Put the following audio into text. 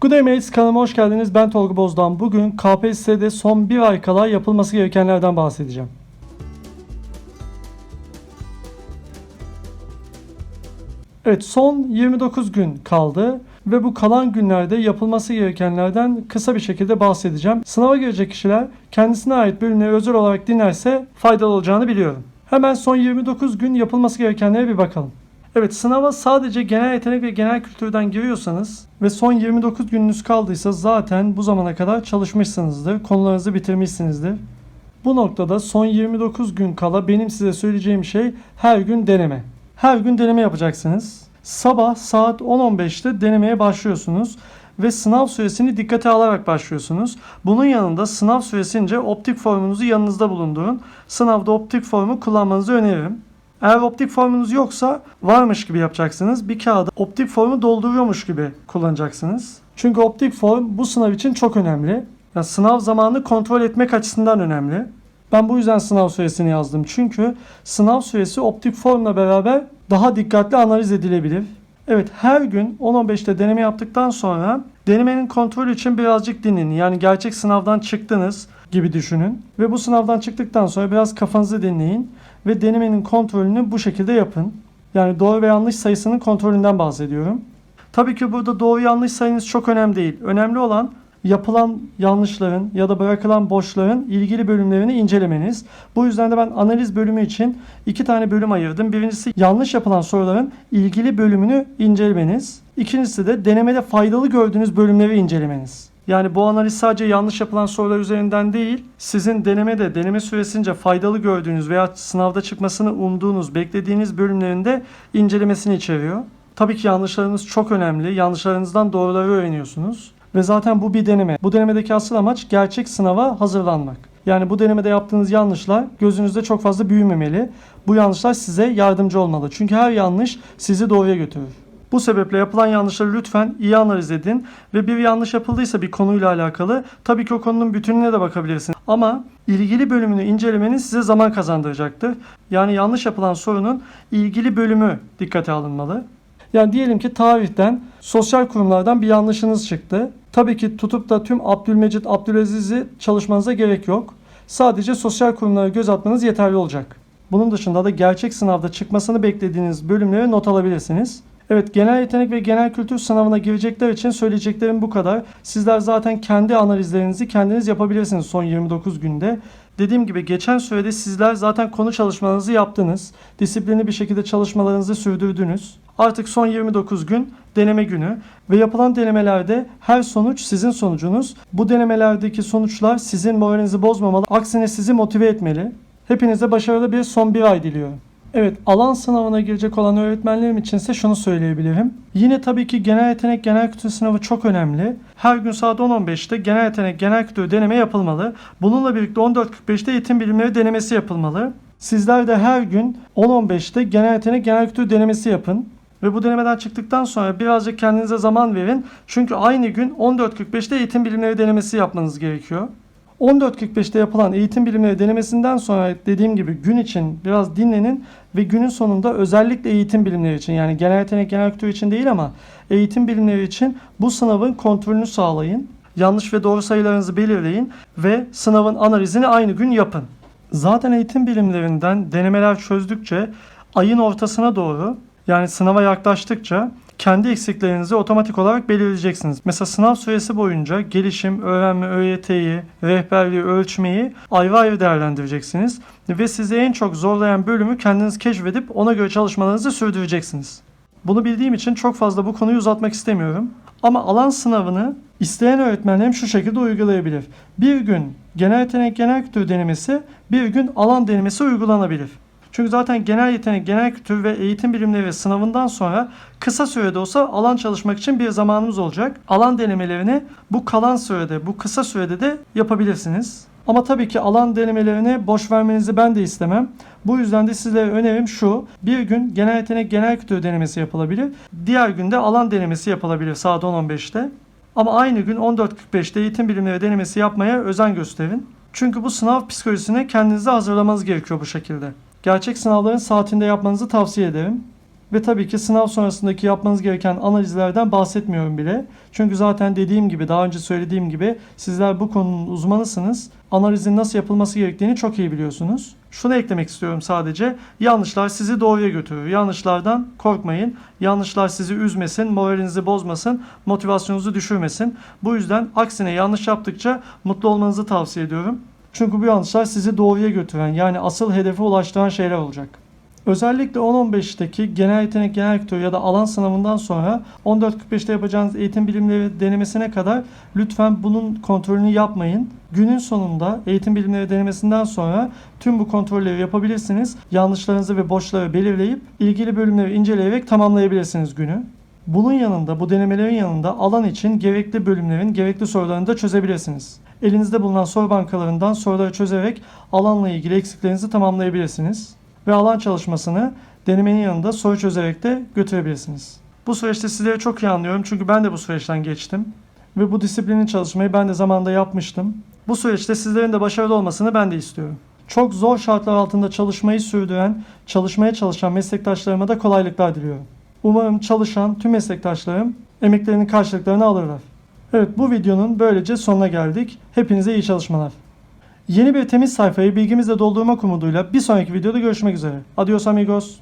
Good Mates kanalıma hoş geldiniz. Ben Tolga Bozdoğan. Bugün KPSS'de son bir ay kala yapılması gerekenlerden bahsedeceğim. Evet son 29 gün kaldı ve bu kalan günlerde yapılması gerekenlerden kısa bir şekilde bahsedeceğim. Sınava girecek kişiler kendisine ait bölümleri özel olarak dinlerse faydalı olacağını biliyorum. Hemen son 29 gün yapılması gerekenlere bir bakalım. Evet sınava sadece genel yetenek ve genel kültürden giriyorsanız ve son 29 gününüz kaldıysa zaten bu zamana kadar çalışmışsınızdır. Konularınızı bitirmişsinizdir. Bu noktada son 29 gün kala benim size söyleyeceğim şey her gün deneme. Her gün deneme yapacaksınız. Sabah saat 10.15'te denemeye başlıyorsunuz ve sınav süresini dikkate alarak başlıyorsunuz. Bunun yanında sınav süresince optik formunuzu yanınızda bulundurun. Sınavda optik formu kullanmanızı öneririm. Eğer optik formunuz yoksa varmış gibi yapacaksınız. Bir kağıda optik formu dolduruyormuş gibi kullanacaksınız. Çünkü optik form bu sınav için çok önemli. Yani sınav zamanını kontrol etmek açısından önemli. Ben bu yüzden sınav süresini yazdım. Çünkü sınav süresi optik formla beraber daha dikkatli analiz edilebilir. Evet her gün 10-15'te deneme yaptıktan sonra denemenin kontrolü için birazcık dinleyin. Yani gerçek sınavdan çıktınız gibi düşünün. Ve bu sınavdan çıktıktan sonra biraz kafanızı dinleyin ve denemenin kontrolünü bu şekilde yapın. Yani doğru ve yanlış sayısının kontrolünden bahsediyorum. Tabii ki burada doğru yanlış sayınız çok önemli değil. Önemli olan yapılan yanlışların ya da bırakılan boşların ilgili bölümlerini incelemeniz. Bu yüzden de ben analiz bölümü için iki tane bölüm ayırdım. Birincisi yanlış yapılan soruların ilgili bölümünü incelemeniz. İkincisi de denemede faydalı gördüğünüz bölümleri incelemeniz. Yani bu analiz sadece yanlış yapılan sorular üzerinden değil, sizin denemede, deneme süresince faydalı gördüğünüz veya sınavda çıkmasını umduğunuz, beklediğiniz bölümlerinde incelemesini içeriyor. Tabii ki yanlışlarınız çok önemli. Yanlışlarınızdan doğruları öğreniyorsunuz. Ve zaten bu bir deneme. Bu denemedeki asıl amaç gerçek sınava hazırlanmak. Yani bu denemede yaptığınız yanlışlar gözünüzde çok fazla büyümemeli. Bu yanlışlar size yardımcı olmalı. Çünkü her yanlış sizi doğruya götürür. Bu sebeple yapılan yanlışları lütfen iyi analiz edin ve bir yanlış yapıldıysa bir konuyla alakalı tabii ki o konunun bütününe de bakabilirsiniz. Ama ilgili bölümünü incelemeniz size zaman kazandıracaktır. Yani yanlış yapılan sorunun ilgili bölümü dikkate alınmalı. Yani diyelim ki tarihten sosyal kurumlardan bir yanlışınız çıktı. Tabii ki tutup da tüm Abdülmecit, Abdülaziz'i çalışmanıza gerek yok. Sadece sosyal kurumlara göz atmanız yeterli olacak. Bunun dışında da gerçek sınavda çıkmasını beklediğiniz bölümlere not alabilirsiniz. Evet genel yetenek ve genel kültür sınavına girecekler için söyleyeceklerim bu kadar. Sizler zaten kendi analizlerinizi kendiniz yapabilirsiniz son 29 günde. Dediğim gibi geçen sürede sizler zaten konu çalışmalarınızı yaptınız. Disiplinli bir şekilde çalışmalarınızı sürdürdünüz. Artık son 29 gün deneme günü ve yapılan denemelerde her sonuç sizin sonucunuz. Bu denemelerdeki sonuçlar sizin moralinizi bozmamalı, aksine sizi motive etmeli. Hepinize başarılı bir son bir ay diliyorum. Evet, alan sınavına girecek olan öğretmenlerim için ise şunu söyleyebilirim. Yine tabii ki genel yetenek, genel kültür sınavı çok önemli. Her gün saat 10.15'te genel yetenek, genel kültür deneme yapılmalı. Bununla birlikte 14.45'te eğitim bilimleri denemesi yapılmalı. Sizler de her gün 10.15'te genel yetenek, genel kültür denemesi yapın. Ve bu denemeden çıktıktan sonra birazcık kendinize zaman verin. Çünkü aynı gün 14.45'te eğitim bilimleri denemesi yapmanız gerekiyor. 14.45'te yapılan eğitim bilimleri denemesinden sonra dediğim gibi gün için biraz dinlenin ve günün sonunda özellikle eğitim bilimleri için yani genel yetenek genel kültür için değil ama eğitim bilimleri için bu sınavın kontrolünü sağlayın. Yanlış ve doğru sayılarınızı belirleyin ve sınavın analizini aynı gün yapın. Zaten eğitim bilimlerinden denemeler çözdükçe ayın ortasına doğru yani sınava yaklaştıkça kendi eksiklerinizi otomatik olarak belirleyeceksiniz. Mesela sınav süresi boyunca gelişim, öğrenme, ÖYT'yi, rehberliği, ölçmeyi ayrı ayrı değerlendireceksiniz. Ve sizi en çok zorlayan bölümü kendiniz keşfedip ona göre çalışmalarınızı sürdüreceksiniz. Bunu bildiğim için çok fazla bu konuyu uzatmak istemiyorum. Ama alan sınavını isteyen öğretmenlerim şu şekilde uygulayabilir. Bir gün genel yetenek genel kültür denemesi, bir gün alan denemesi uygulanabilir. Çünkü zaten genel yetenek, genel kültür ve eğitim bilimleri sınavından sonra kısa sürede olsa alan çalışmak için bir zamanımız olacak. Alan denemelerini bu kalan sürede, bu kısa sürede de yapabilirsiniz. Ama tabii ki alan denemelerini boş vermenizi ben de istemem. Bu yüzden de sizlere önerim şu. Bir gün genel yetenek, genel kültür denemesi yapılabilir. Diğer günde alan denemesi yapılabilir saat 10-15'te. Ama aynı gün 14.45'te eğitim bilimleri denemesi yapmaya özen gösterin. Çünkü bu sınav psikolojisine kendinizi hazırlamanız gerekiyor bu şekilde. Gerçek sınavların saatinde yapmanızı tavsiye ederim. Ve tabii ki sınav sonrasındaki yapmanız gereken analizlerden bahsetmiyorum bile. Çünkü zaten dediğim gibi, daha önce söylediğim gibi sizler bu konunun uzmanısınız. Analizin nasıl yapılması gerektiğini çok iyi biliyorsunuz. Şunu eklemek istiyorum sadece. Yanlışlar sizi doğruya götürür. Yanlışlardan korkmayın. Yanlışlar sizi üzmesin, moralinizi bozmasın, motivasyonunuzu düşürmesin. Bu yüzden aksine yanlış yaptıkça mutlu olmanızı tavsiye ediyorum. Çünkü bu yanlışlar sizi doğruya götüren yani asıl hedefe ulaştıran şeyler olacak. Özellikle 10-15'teki genel yetenek genel kültür ya da alan sınavından sonra 14.45'te yapacağınız eğitim bilimleri denemesine kadar lütfen bunun kontrolünü yapmayın. Günün sonunda eğitim bilimleri denemesinden sonra tüm bu kontrolleri yapabilirsiniz. Yanlışlarınızı ve boşları belirleyip ilgili bölümleri inceleyerek tamamlayabilirsiniz günü. Bunun yanında, bu denemelerin yanında alan için gerekli bölümlerin gerekli sorularını da çözebilirsiniz. Elinizde bulunan soru bankalarından soruları çözerek alanla ilgili eksiklerinizi tamamlayabilirsiniz. Ve alan çalışmasını denemenin yanında soru çözerek de götürebilirsiniz. Bu süreçte sizleri çok iyi anlıyorum çünkü ben de bu süreçten geçtim. Ve bu disiplinin çalışmayı ben de zamanında yapmıştım. Bu süreçte sizlerin de başarılı olmasını ben de istiyorum. Çok zor şartlar altında çalışmayı sürdüren, çalışmaya çalışan meslektaşlarıma da kolaylıklar diliyorum. Umarım çalışan tüm meslektaşlarım emeklerinin karşılıklarını alırlar. Evet bu videonun böylece sonuna geldik. Hepinize iyi çalışmalar. Yeni bir temiz sayfayı bilgimizle doldurmak umuduyla bir sonraki videoda görüşmek üzere. Adios amigos.